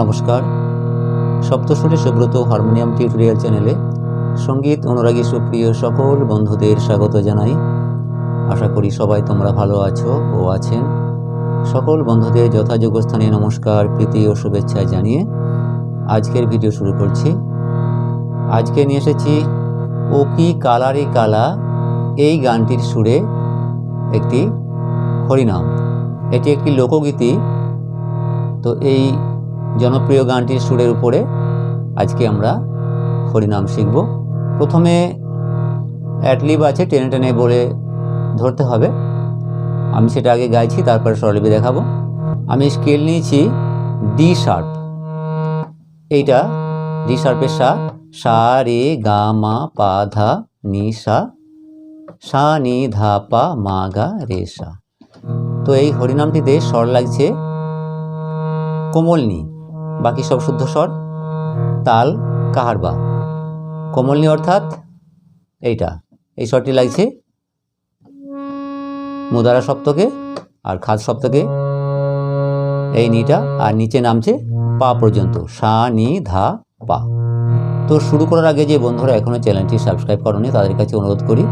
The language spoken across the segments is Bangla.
নমস্কার। সপ্তস্বরে সুব্রত হারমোনিয়াম টিউটোরিয়াল চ্যানেলে সংগীত অনুরাগী সুপ্রিয় সকল বন্ধুদের স্বাগত জানাই। আশা করি সবাই তোমরা ভালো আছো ও আছেন। সকল বন্ধুদের যথাযোগ্য স্থানে নমস্কার, প্রীতি ও শুভেচ্ছা জানিয়ে আজকের ভিডিও শুরু করছি। আজকে নিয়ে এসেছি ও কি কালারে কালা এই গানটির সুরে একটি হরিনাম। এটি একটি লোকগীতি। তো এই জনপ্রিয় গানটির সুরের উপরে আজকে আমরা হরিনাম শিখব। প্রথমে অ্যাডলিব আছে, টেনে টেনে বলে ধরতে হবে। আমি সেটা আগে গাইছি, তারপরে স্বরলিপি দেখাবো। আমি স্কেল নিয়েছি ডি শার্প এইটা ডি শার্পের সা সা, রে, গা, মা, পা, ধা, নি, সা সা, নি, ধা, পা, মা, গা, রে, সা। তো এই হরিনামটিতে স্বর লাগছে কোমলনি বাকি সব শুদ্ধ স্বর? তাল, কাহারবা। কোমলনি অর্থাৎ এইটা। এই স্বরটি লাগছে মুদারা সপ্তকে আর খাদ সপ্তকে এই নিটা আর নিচে নামছে পা পর্যন্ত। সা, নি, ধা, পা। তো শুরু করার আগে যে বন্ধুরা এখনও চ্যানেলটি সাবস্ক্রাইব করনি, তাদের কাছে অনুরোধ করি,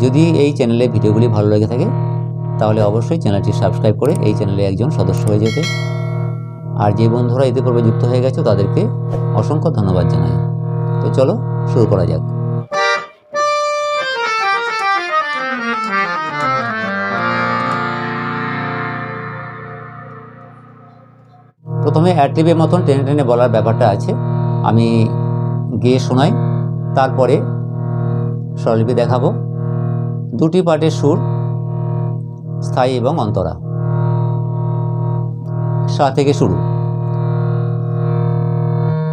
যদি এই চ্যানেলে ভিডিওগুলি ভালো লেগে থাকে, তাহলে অবশ্যই চ্যানেলটি সাবস্ক্রাইব করে এই চ্যানেলে একজন সদস্য হয়ে যেতে। আর যে বন্ধুরা এতে পূর্বে যুক্ত হয়ে গেছে, তাদেরকে অসংখ্য ধন্যবাদ জানাই। তো চলো, শুরু করা যাক। প্রথমে অ্যাট্রিবের মতন টেনে টেনে বলার ব্যাপারটা আছে। আমি গেয়ে শোনাই, তারপরে স্বরলিপি দেখাবো। দুটি পার্টের সুর, স্থায়ী এবং অন্তরা। সা থেকে শুরু।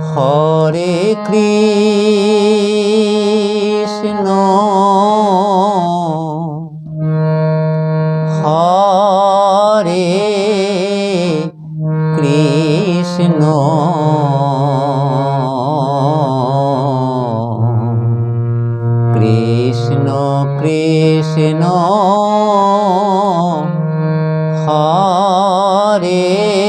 হরে কৃষ্ণ। হরে কৃষ্ণ। কৃষ্ণ কৃষ্ণ। হরে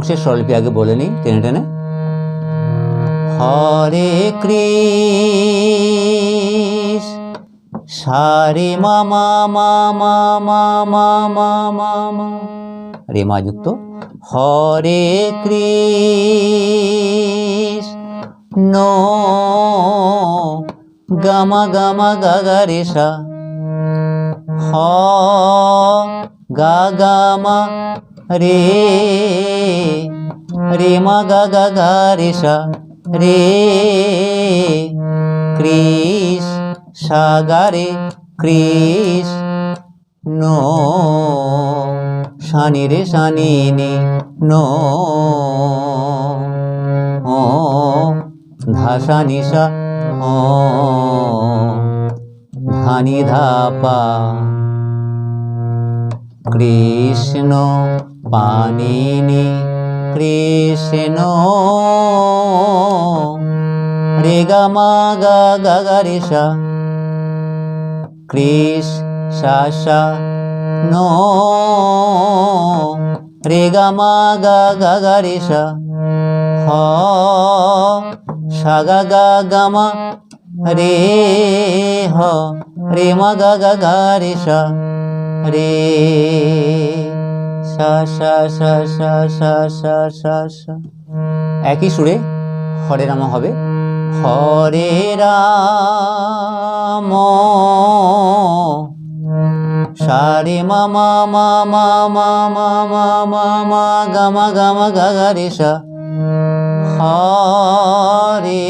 অংশের স্বরলিপি আগে বলে নিই, টেনে টেনে। হরে কৃষ, সারে মামা মামা মামা মামা রেমা যুক্ত। হরে নো, গামা গামা গাগা রেশা হ, গা গামা রে রে মা গা গা গা রে সা রে কৃষ সা গা রে কৃষ নো শানি রে শানি নি নো ও ধা নি সা ও ধানি ধাপা কৃষ্ণ পানিনি কৃষ্ণ। রে গা মা গা গা গা রে সা। কৃষ নো। রে গা মা সা। হ সা গা গা গা রে হ। রে মা গা গা সা। রে। একই সুরে হরে রাম হবে। হরে রাম। সারে মা মা মা মা মা মা মা মা মা, গা মা গা মা, গা গা, রে, সা। হরে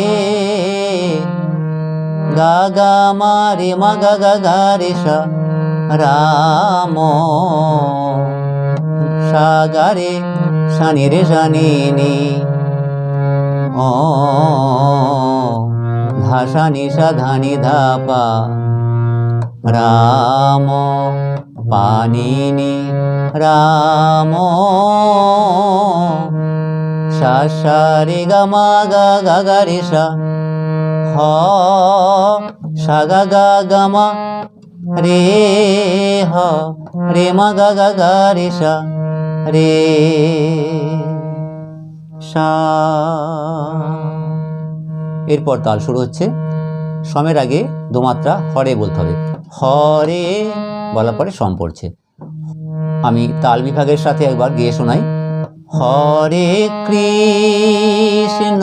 গা গা, মা, রে, মা, গা গা গা, রে, সা। রাম। সাগারে সানি রে সানি নি। ও ধাসা নিশা ধানি ধাপা। রাম পানিনি রাম, সা সা, রে গা গা গা, রে, সা। হ, সা, গা গা গা, মা রে হ, রে মা গা গা গা রে সা রে সা। এরপর তাল শুরু হচ্ছে। সমের আগে দুমাত্রা হরে বলতে হবে। হরে বলার পরে সম পড়ছে। আমি তাল বিভাগের সাথে একবার গিয়ে শোনাই। হরে কৃষ্ণ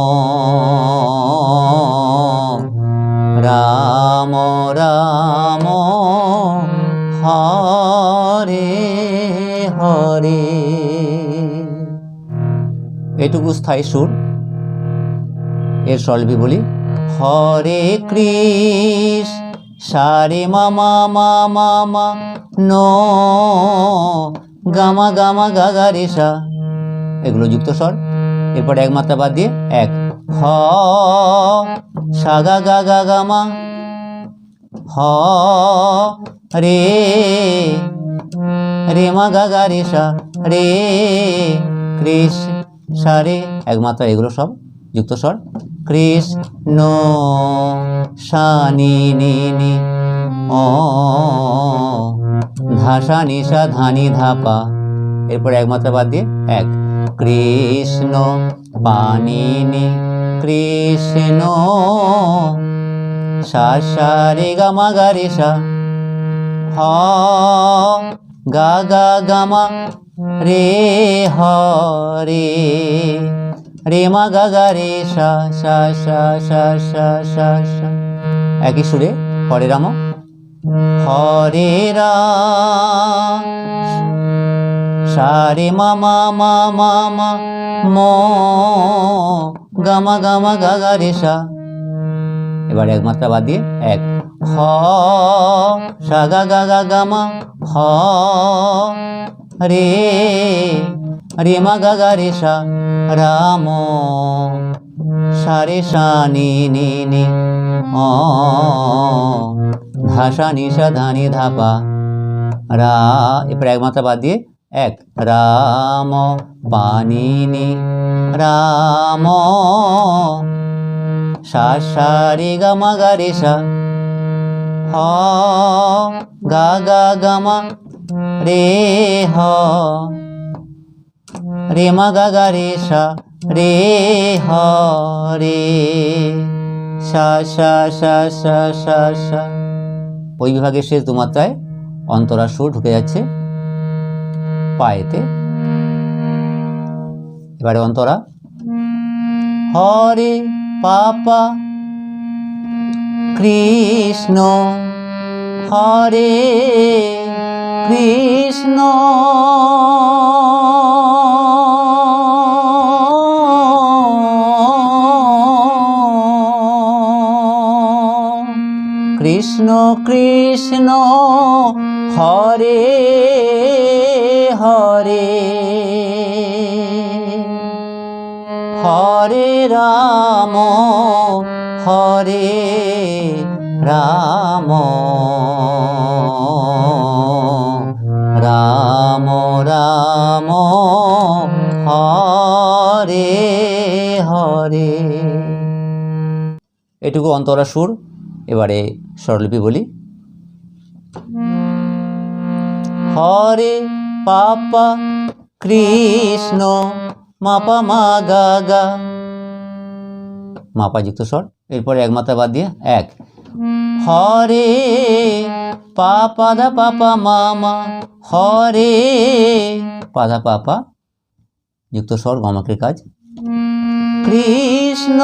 এটুকু স্থায়ী সুর। এর স্বরলিপি বলি হরে কৃষ, সারে মামা মামা মা নো গামা গামা গাগা রে, সা। এগুলো যুক্ত স্বর। এরপর এক মাত্রা বাদ দিয়ে এক, হ, সা, গা গা গা গামা হ, রে রে, মা, গা গা, রে, সা, রে, কৃষ। সা একমাত্র এগুলো সব যুক্ত স্বর। কৃষ্ণ সানি নি নি ও ধাসা নিশা ধানি ধাপা এরপর একমাত্র বাদ দিয়ে এক। কৃষ্ণ পানিনি কৃষ্ণ, সা সা, রে, গা, মা, গা, রে, সা গা গা গা মা রে হ রে। রে মা গা গা রে সা সা সা সা সা সা সা। একই সুরে হরে রাম। হরে রাম। সারে মা মা মা মা মা মো। গামা গামা গা গা রে সা এবার এক মাত্রা বাদ দিয়ে এক। হ, সা, গা গা গা গামা হ রে রে, মা, গা গা, রে, সা রাম সারে সা নি নি নি, অ ধাসা নিশা ধানি ধাপা রা, এরপর এক মাত্রা বাদ দিয়ে এক। রাম পানিনি রাম সা সা রে গা মা গা রে সা। হ, গা গা গা মা রে হ। রে মা গা গা রে সা, রে হ, রে সা সা সা সা সা সা। ওই বিভাগের শেষ দুমাত্রায় অন্তরা সুর ঢুকে যাচ্ছে পায়েতে। এবারে অন্তরা। হরে পাপা কৃষ্ণ হরে কৃষ্ণ। কৃষ্ণ কৃষ্ণ হরে হরে। হরে রাম, হরে রাম। রাম রাম, হরে হরে। এটুকু অন্তরা সুর, এবারে স্বরলিপি বলি। হরে পাপা কৃষ্ণ, মাপা মা গা গা। মাপা যুক্ত স্বর এরপরে এক মাত্রা বাদ দিয়ে এক। হরে পা পাদা পাপা মামা হরে পাদা পাপা যুক্ত স্বর গমকের কাজ। কৃষ্ণ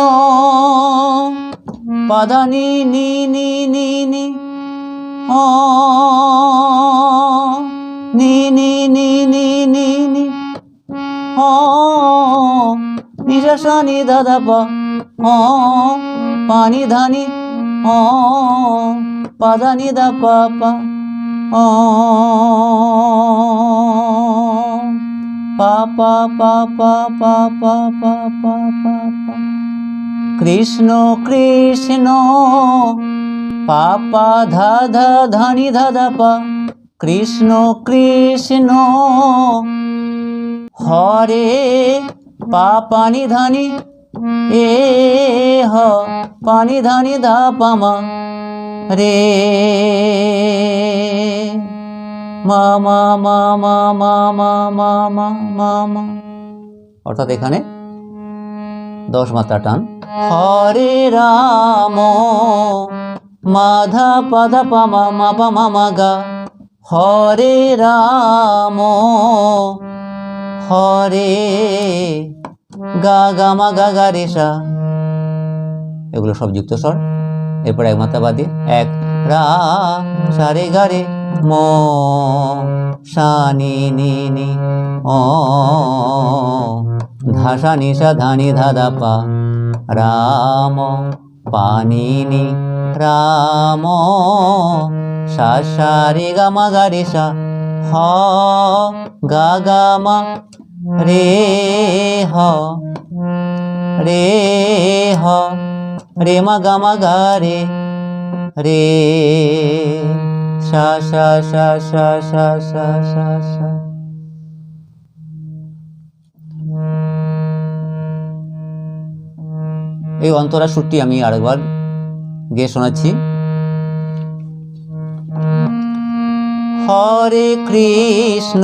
পাদা নি নি নি নি নি ও নি নি নি নি নি নি ও নিশা নি দাদা পা ও পানি ধানি ও পাদানি দা পাপা ও পাপা পাপা পাপা পাপা পাপা। কৃষ্ণ কৃষ্ণ, পাপা, ধা ধা, ধানি, ধা ধা, পা। কৃষ্ণ কৃষ্ণ, হরে পাপানি ধানি এ হ পানি ধানি ধা পামা রে মা মা মা মা মা মা মা মা মা মা অর্থাৎ এখানে দশ মাত্রা টান হরে রাম মাধা পাধা পামা মা পা মা মা গা হরে রাম হরে গা গা মা গা এগুলো সব যুক্ত স্বর। এরপর এক মাত্রা বাদে এক, রা সারে গা, রে, ম, সা, নি নি ও ধাসা নিশা ধানি ধাদা পা রাম পানি নি রাম সা সা, রে, গা, মা, গা, রে, সা, হ, গা গা, মা রে হ। রে হ। রে মা গা মা গা রে। রে সা সা সা সা সা সা সা সা। এই অন্তরা সুরটি আমি আরেকবার গিয়ে শোনাচ্ছি। হরে কৃষ্ণ।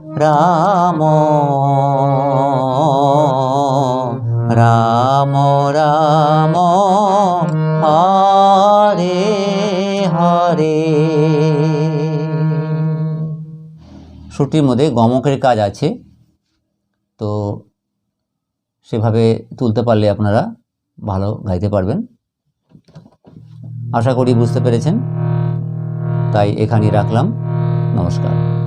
রাম রাম রাম, হরে হরে। সুরটির মধ্যে গমকের কাজ আছে। তো সেভাবে তুলতে পারলে আপনারা ভালো গাইতে পারবেন। আশা করি বুঝতে পেরেছেন। তাই এখানেই রাখলাম। নমস্কার।